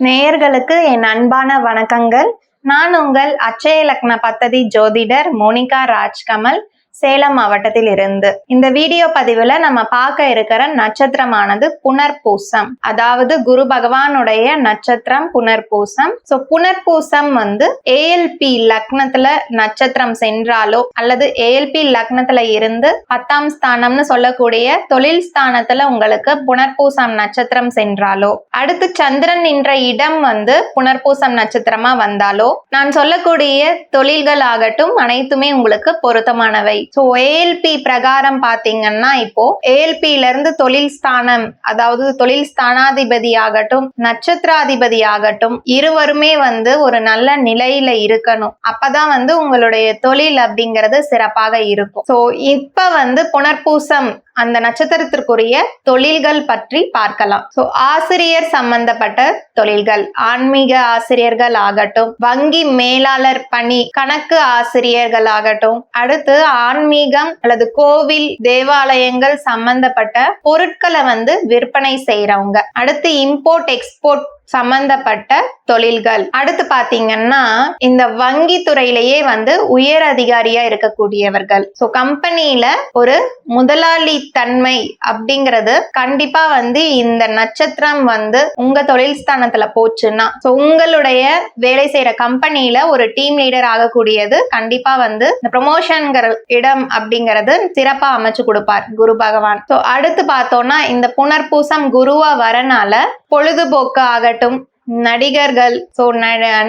நேயர்களுக்கு என் அன்பான வணக்கங்கள். நான் உங்கள் அச்சய லக்ன பத்ததி ஜோதிடர் மோனிகா ராஜ்கமல். சேலம் மாவட்டத்தில் இருந்து. இந்த வீடியோ பதிவுல நம்ம பார்க்க இருக்கிற நட்சத்திரமானது புனர்பூசம். அதாவது குரு பகவானுடைய நட்சத்திரம் புனர்பூசம். சோ புனர்பூசம் வந்து ஏஎல்பி லக்னத்துல நட்சத்திரம் சென்றாலோ அல்லது ஏஎல்பி லக்னத்துல இருந்து பத்தாம் ஸ்தானம்னு சொல்லக்கூடிய தொழில் ஸ்தானத்துல உங்களுக்கு புனர்பூசம் நட்சத்திரம் சென்றாலோ அடுத்து சந்திரன் நின்ற இடம் வந்து புனர்பூசம் நட்சத்திரமா வந்தாலோ நான் சொல்லக்கூடிய தொழில்கள் ஆகட்டும் அனைத்துமே உங்களுக்கு பொருத்தமானவை. ஸோ ஏஎல்பி பிரகாரம் பாத்தீங்கன்னா இப்போ ஏஎல்பில இருந்து தொழில் ஸ்தானம் அதாவது தொழில் ஸ்தானாதிபதி ஆகட்டும் நட்சத்திராதிபதி ஆகட்டும் இருவருமே வந்து ஒரு நல்ல நிலையில இருக்கணும். அப்பதான் வந்து உங்களுடைய தொழில் அப்படிங்கிறது சிறப்பாக இருக்கும். ஸோ இப்ப வந்து புனர்பூசம் அந்த நட்சத்திரத்திற்குரிய தொழில்கள் பற்றி பார்க்கலாம். ஸோ ஆசிரியர் சம்பந்தப்பட்ட தொழில்கள் ஆன்மீக ஆசிரியர்கள் ஆகட்டும் வங்கி மேலாளர் பணி கணக்கு ஆசிரியர்கள் ஆகட்டும் அடுத்து ஆன்மீகம் அல்லது கோவில் தேவாலயங்கள் சம்பந்தப்பட்ட பொருட்களை வந்து விற்பனை செய்யறவங்க அடுத்து இம்போர்ட் எக்ஸ்போர்ட் சம்பந்தப்பட்ட தொழில்கள். அடுத்து பாத்தீங்கன்னா இந்த வங்கி துறையிலேயே வந்து உயர் அதிகாரியா இருக்கக்கூடியவர்கள். ஸோ கம்பெனியில ஒரு முதலாளி தன்மை அப்படிங்கிறது கண்டிப்பா வந்து இந்த நட்சத்திரம் வந்து உங்க தொழில் ஸ்தானத்துல போச்சுன்னா ஸோ உங்களுடைய வேலை செய்யற கம்பெனியில ஒரு டீம் லீடர் ஆகக்கூடியது கண்டிப்பா வந்து இந்த ப்ரொமோஷன்கிற இடம் அப்படிங்கிறது சிறப்பா அமைச்சு கொடுப்பார் குரு பகவான். ஸோ அடுத்து பார்த்தோம்னா இந்த புனர்பூசம் குருவா வரனால பொழுதுபோக்கு ஆகட்டும் நடிகர்கள் ஸோ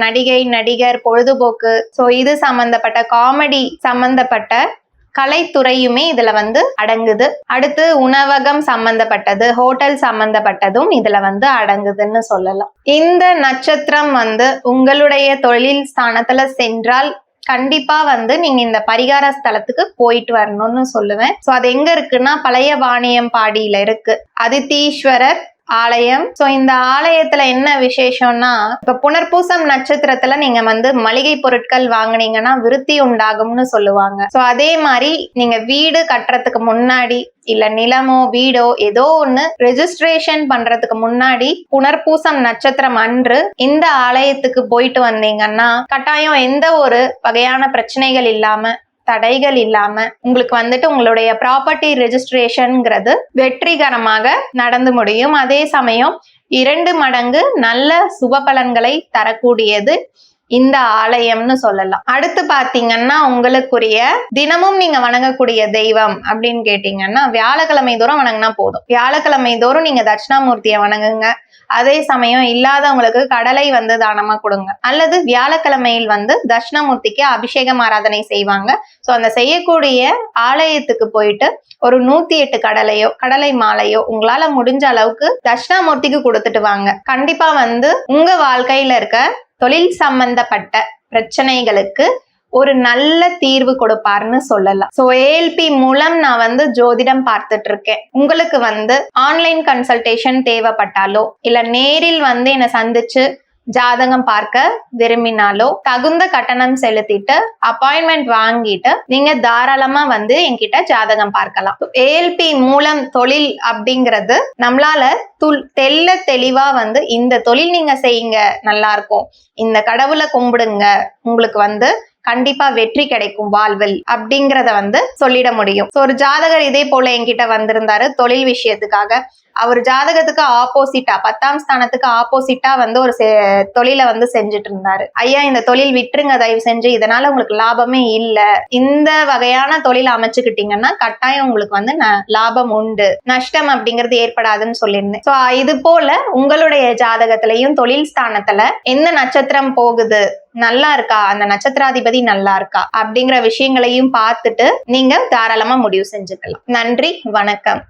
நடிகை நடிகர் பொழுதுபோக்கு ஸோ இது சம்பந்தப்பட்ட காமெடி சம்பந்தப்பட்ட கலைத்துறையுமே இதுல வந்து அடங்குது. அடுத்து உணவகம் சம்பந்தப்பட்டது ஹோட்டல் சம்பந்தப்பட்டதும் இதுல வந்து அடங்குதுன்னு சொல்லலாம். இந்த நட்சத்திரம் வந்து உங்களுடைய தொழில் ஸ்தானத்துல சென்றால் கண்டிப்பா வந்து நீங்க இந்த பரிகார ஸ்தலத்துக்கு போயிட்டு வரணும்னு சொல்லுவேன். சோ அது எங்க இருக்குன்னா பழைய வாணியம் பாடியில இருக்கு. அதித்தீஸ்வரர் ஆலயம். சோ இந்த ஆலயத்துல என்ன விசேஷம்னா இப்ப புனர்பூசம் நட்சத்திரத்துல நீங்க வந்து மளிகை பொருட்கள் வாங்குனீங்கன்னா விருத்தி உண்டாகும்னு சொல்லுவாங்க. சோ அதே மாதிரி நீங்க வீடு கட்டுறதுக்கு முன்னாடி இல்ல நிலமோ வீடோ ஏதோ ஒண்ணு ரெஜிஸ்ட்ரேஷன் பண்றதுக்கு முன்னாடி புனர்பூசம் நட்சத்திரம் அன்று இந்த ஆலயத்துக்கு போயிட்டு வந்தீங்கன்னா கட்டாயம் எந்த ஒரு வகையான பிரச்சனைகள் இல்லாம தடைகள் இல்லாம உங்களுக்கு வந்துட்டு உங்களுடைய ப்ராப்பர்ட்டி ரெஜிஸ்ட்ரேஷன்ங்கிறது வெற்றிகரமாக நடந்து முடியும். அதே சமயம் இரண்டு மடங்கு நல்ல சுப பலன்களை தரக்கூடியது இந்த ஆலயம்னு சொல்லலாம். அடுத்து பாத்தீங்கன்னா உங்களுக்குரிய தினமும் நீங்க வணங்கக்கூடிய தெய்வம் அப்படின்னு கேட்டீங்கன்னா வியாழக்கிழமை தோறும் வணங்கினா போதும். வியாழக்கிழமை தோறும் நீங்க தட்சிணாமூர்த்தியை வணங்குங்க. அதே சமயம் இல்லாதவங்களுக்கு கடலை வந்து தானமா கொடுங்க. அல்லது வியாழக்கிழமையில் வந்து தட்சிணமூர்த்திக்கு அபிஷேகம் ஆராதனை செய்வாங்க. ஸோ அந்த செய்யக்கூடிய ஆலயத்துக்கு போயிட்டு ஒரு நூத்தி எட்டு கடலையோ கடலை மாலையோ உங்களால முடிஞ்ச அளவுக்கு தட்சிணாமூர்த்திக்கு கொடுத்துட்டு வாங்க. கண்டிப்பா வந்து உங்க வாழ்க்கையில இருக்க தொழில் சம்பந்தப்பட்ட பிரச்சனைகளுக்கு ஒரு நல்ல தீர்வு கொடுப்பாருன்னு சொல்லலாம். ஸோ ஏஎல்பி மூலம் நான் வந்து ஜோதிடம் பார்த்துட்டு இருக்கேன் உங்களுக்கு வந்து ஆன்லைன் கன்சல்டேஷன் தேவைப்பட்டாலோ இல்ல நேரில் வந்து என்னை சந்திச்சு ஜாதகம் பார்க்க விரும்பினாலோ தகுந்த கட்டணம் செலுத்திட்டு அப்பாயின்மெண்ட் வாங்கிட்டு நீங்க தாராளமா வந்து என்கிட்ட ஜாதகம் பார்க்கலாம். ஏஎல்பி மூலம் தொழில் அப்படிங்கிறது நம்மளால துல் தெல்ல தெளிவா வந்து இந்த தொழில் நீங்க செய்யுங்க நல்லா இருக்கும். இந்த கடவுளை கும்பிடுங்க உங்களுக்கு வந்து கண்டிப்பா வெற்றி கிடைக்கும் வாழ்வில் அப்படிங்கிறத வந்து சொல்லிட முடியும். ஸோ ஒரு ஜாதகர் இதே போல என்கிட்ட வந்திருந்தாரு. தொழில் விஷயத்துக்காக. அவர் ஜாதகத்துக்கு ஆப்போசிட்டா பத்தாம் ஸ்தானத்துக்கு ஆப்போசிட்டா வந்து ஒரு தொழிலை வந்து செஞ்சுட்டு இருந்தாரு ஐயா இந்த தொழில் விட்டுருங்க தயவு செஞ்சு. இதனால உங்களுக்கு லாபமே இல்ல. இந்த வகையான தொழில் அமைச்சுக்கிட்டீங்கன்னா கட்டாயம் உங்களுக்கு வந்து லாபம் உண்டு. நஷ்டம் அப்படிங்கிறது ஏற்படாதுன்னு சொல்லியிருந்தேன். ஸோ இது போல உங்களுடைய ஜாதகத்திலையும் தொழில் ஸ்தானத்துல எந்த நட்சத்திரம் போகுது? நல்லா இருக்கா? அந்த நட்சத்திராதிபதி நல்லா இருக்கா? அப்படிங்கிற விஷயங்களையும் பார்த்துட்டு நீங்க தாராளமா முடிவு செஞ்சுக்கலாம். நன்றி வணக்கம்.